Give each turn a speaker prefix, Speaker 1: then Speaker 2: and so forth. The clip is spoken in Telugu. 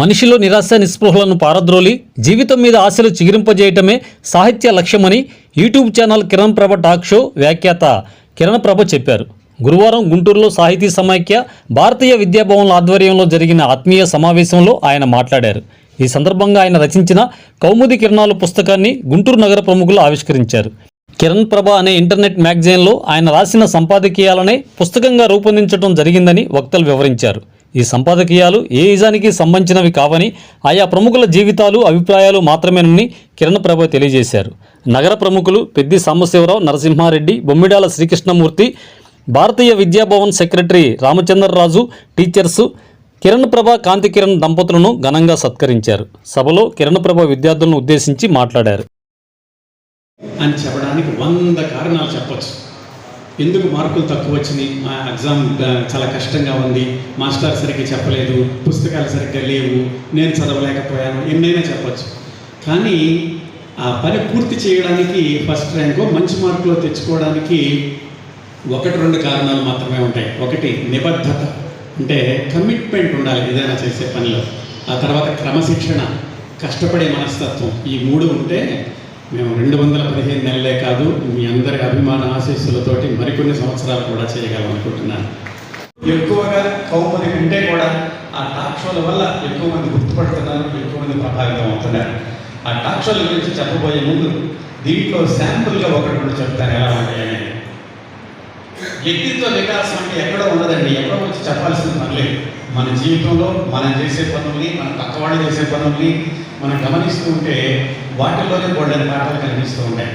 Speaker 1: మనిషిలో నిరాశ నిస్పృహలను పారద్రోలి జీవితం మీద ఆశలు చిగురింపజేయటమే సాహిత్య లక్ష్యమని YouTube channel Kiran Prabha talk show వ్యాఖ్యాత కిరణ్ ప్రభ చెప్పారు. గురువారం గుంటూరులో సాహితీ సమాఖ్య భారతీయ విద్యాభవన్ల ఆధ్వర్యంలో జరిగిన ఆత్మీయ సమావేశంలో ఆయన మాట్లాడారు. ఈ సందర్భంగా ఆయన రచించిన కౌముది కిరణాలు పుస్తకాన్ని గుంటూరు నగర ప్రముఖులు ఆవిష్కరించారు. కిరణ్ ప్రభ అనే ఇంటర్నెట్ మ్యాగజైన్లో ఆయన రాసిన సంపాదకీయాలనే పుస్తకంగా రూపొందించడం జరిగిందని వక్తలు వివరించారు. ఈ సంపాదకీయాలు ఏ ఇజానికి సంబంధించినవి కావని ఆయా ప్రముఖుల జీవితాలు అభిప్రాయాలు మాత్రమేనని కిరణ్ ప్రభ తెలియజేశారు. నగర ప్రముఖులు పెద్ది సాంబశివరావు నరసింహారెడ్డి బొమ్మిడాల శ్రీకృష్ణమూర్తి భారతీయ విద్యాభవన్ సెక్రటరీ రామచంద్రరాజు టీచర్సు కిరణ్ ప్రభ కాంతి కిరణ్ దంపతులను ఘనంగా సత్కరించారు. సభలో కిరణ్ ప్రభ విద్యార్థులను ఉద్దేశించి మాట్లాడారు.
Speaker 2: అని చెప్పడానికి వంద కారణాలు చెప్పచ్చు. ఎందుకు మార్కులు తక్కువ వచ్చినాయి? మా ఎగ్జామ్ చాలా కష్టంగా ఉంది. మాస్టర్ సరిగ్గా చెప్పలేదు. పుస్తకాలు సరిగ్గా లేవు. నేను చదవలేకపోయాను. ఎన్నైనా చెప్పచ్చు. కానీ ఆ పని పూర్తి చేయడానికి ఫస్ట్ ర్యాంకు మంచి మార్కులు తెచ్చుకోవడానికి ఒకటి రెండు కారణాలు మాత్రమే ఉంటాయి. ఒకటి నిబద్ధత. అంటే కమిట్మెంట్ ఉండాలి ఏదైనా చేసే పనిలో. ఆ తర్వాత క్రమశిక్షణ. కష్టపడే మనస్తత్వం. ఈ మూడు ఉంటే మేము రెండు వందల పదిహేను నెలలే కాదు మీ అందరి అభిమాన ఆశీస్సులతోటి మరికొన్ని సంవత్సరాలు కూడా చేయగలం అనుకుంటున్నాను ఎక్కువగా కౌముది కంటే కూడా ఆ టాక్ షోల వల్ల ఎక్కువ మంది గుర్తుపడుతున్నారు ఎక్కువ మంది ప్రభావితం అవుతున్నారు ఆ టాక్ షోల గురించి చెప్పబోయే ముందు దీంట్లో శాంపుల్గా ఒకటి చెప్తాను ఎలా ఉంటాయని వ్యక్తిత్వ వికాసం అంటే ఎక్కడో ఉండదండి ఎక్కడో వచ్చి చెప్పాల్సిన పని లేదు మన జీవితంలో మనం చేసే పనుల్ని మన పక్కవాళ్ళు చేసే పనుల్ని మనం గమనిస్తూ ఉంటే వాటిల్లోనే గొడ్డని పాటలు కనిపిస్తూ ఉంటాయి.